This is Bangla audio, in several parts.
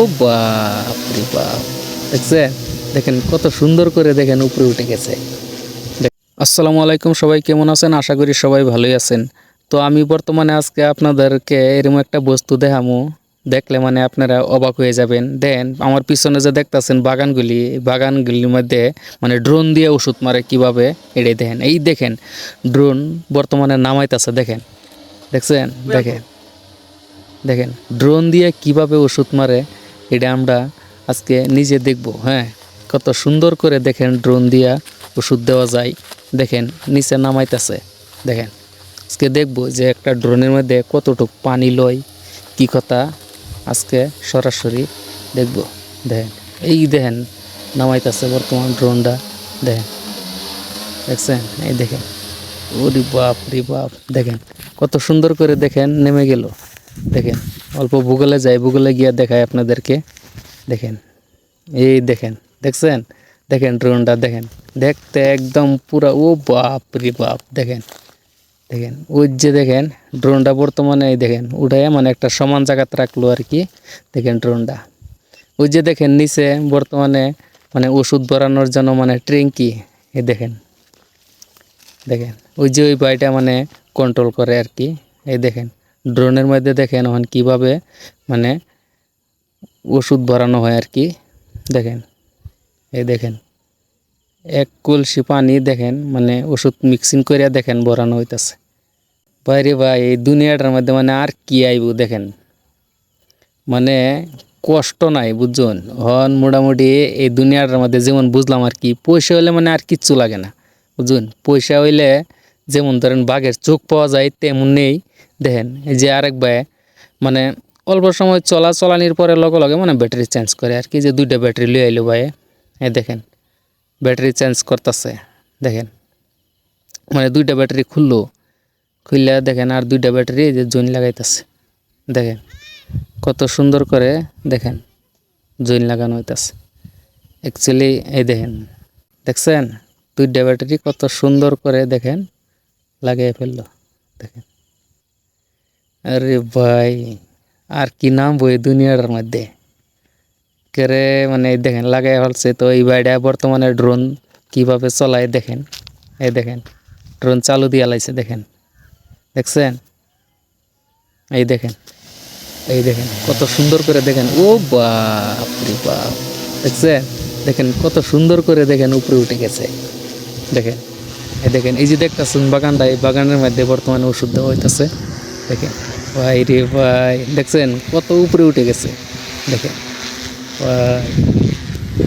ও বাপ রে বাপ। দেখছেন? দেখেন কত সুন্দর করে দেখেন উপরে উঠে গেছে। আসসালামু আলাইকুম সবাই, কেমন আছেন? আশা করি সবাই ভালোই আছেন। তো আমি বর্তমানে আজকে আপনাদেরকে এরকম একটা বস্তু দেখামু। দেখলে মানে আপনারা অবাক হয়ে যাবেন। দেন, আমার পিছনে যে দেখতাছেন বাগানগুলি, বাগানগুলির মধ্যে মানে ড্রোন দিয়ে ওষুধ মারে কীভাবে এড়ে দেখেন। এই দেখেন, ড্রোন বর্তমানে নামাইতেছে, দেখেন। দেখছেন? দেখেন। দেখেন, ড্রোন দিয়ে কীভাবে ওষুধ মারে এটা আমরা আজকে নিজে দেখব হ্যাঁ? কত সুন্দর করে দেখেন ড্রোন দিয়া ওষুধ দেওয়া যায়। দেখেন, নিচে নামাইতেছে। দেখেন, আজকে দেখব যে একটা ড্রোনের মধ্যে কতটুক পানি লয়। কি কথা? আজকে সরাসরি দেখব। দেখেন, এই দেখেন, নামাইতেছে বর্তমান ড্রোনটা দেখেন, দেখছেন? এই দেখেন। ওরে বাপ রে বাপ। দেখেন, কত সুন্দর করে দেখেন, নেমে গেল। দেখেন, অল্প ভূগোলে যাই, ভূগোলে গিয়ে দেখায় আপনাদেরকে। দেখেন, এই দেখেন, দেখছেন? দেখেন ড্রোনটা, দেখেন। দেখতে একদম পুরা, ও বাপ রে বাপ, দেখেন। দেখেন ওই যে দেখেন, ড্রোনটা বর্তমানে দেখেন উঠায় মানে একটা সমান জায়গাতে রাখল আর কি। দেখেন ড্রোনটা। ওই যে দেখেন, নিচে বর্তমানে মানে ওষুধ ভরানোর জন্য মানে ট্রেঙ্কি এই দেখেন। দেখেন ওই যে ওই বাড়িটা মানে কন্ট্রোল করে আর কি, এই দেখেন। ড্রোনের মধ্যে দেখেন এখন কীভাবে মানে ওষুধ ভরানো হয় আর কি। দেখেন, এই দেখেন, এক কলসি পানি দেখেন মানে ওষুধ মিক্সিং করে দেখেন ভরানো হইতাছে। বাইরে ভাই, এই দুনিয়াটার মধ্যে মানে আর কি আইব দেখেন। মানে কষ্ট নাই বুঝছেন? হন মোটামুটি এই দুনিয়াটার মধ্যে যেমন বুঝলাম আর কি, পয়সা হলে মানে আর কিচ্ছু লাগে না বুঝুন পয়সা হইলে যেমন ধরেন বাঘের চোখ পাওয়া যায় তেমন নেই। দেখেন, এই যে আরেক ভাই মানে অল্প সময় চলা চলানির পরে লগে লগে মানে ব্যাটারি চেঞ্জ করে আর কি, যে দুইটা ব্যাটারি লিয়ে আইলো ভাই। এই দেখেন, ব্যাটারি চেঞ্জ করতেছে, দেখেন। মানে দুইটা ব্যাটারি খুললো, খুললে দেখেন আর দুইটা ব্যাটারি যে জৈন লাগাইতেছে, দেখেন। কত সুন্দর করে দেখেন জৈন লাগানো হইতাছে। অ্যাকচুয়ালি এই দেখেন, দেখছেন? দুইটা ব্যাটারি কত সুন্দর করে দেখেন লাগিয়ে ফেলল, দেখেন। আরে ভাই, আর কি নাম বই দুনিয়ার মধ্যে? কেরে মানে দেখেন, লাগাই ফেলছে। তো এই বাইডা বর্তমানে ড্রোন কীভাবে চলায় দেখেন? এই দেখেন ড্রোন চালু দিয়ে লাইছে, দেখেন। দেখছেন? এই দেখেন এই দেখেন, কত সুন্দর করে দেখেন। ও বাপ রে বাপ। দেখছেন? দেখেন, কত সুন্দর করে দেখেন, উপরে উঠে গেছে। দেখেন। এই দেখেন, এই যে দেখতেছেন বাগানটা, এই বাগানের মধ্যে বর্তমানে ওষুধ দেওয়া হইতেছে। দেখেন, ভাই রে ভাই, দেখছেন কত উপরে উঠে গেছে। দেখেন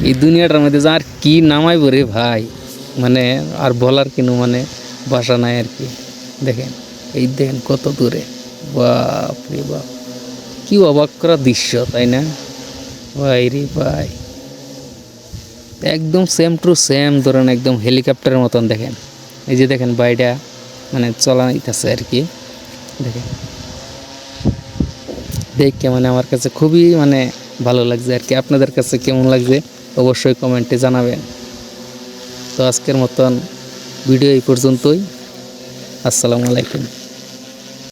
এই দুনিয়াটার মধ্যে আর কি নামাইব রে ভাই মানে আর বলার কিনো মানে বাসা নাই আর কি। দেখেন, এই দেখেন কত দূরে। বাপ রে বাপ, কি অবাক করা দৃশ্য, তাই না? ভাই রে ভাই, একদম সেম টু সেম ধরেন একদম হেলিকপ্টারের মতন দেখেন। এই যে দেখেন বাইডা মানে চলাইতেছে আর কি। দেখেন। দেখে মানে আমার কাছে খুবই মানে ভালো লাগছে আর কি। আপনাদের কাছে কেমন লাগছে অবশ্যই কমেন্টে জানাবেন। তো আজকের মতন ভিডিও এই পর্যন্তই। আসসালামু আলাইকুম।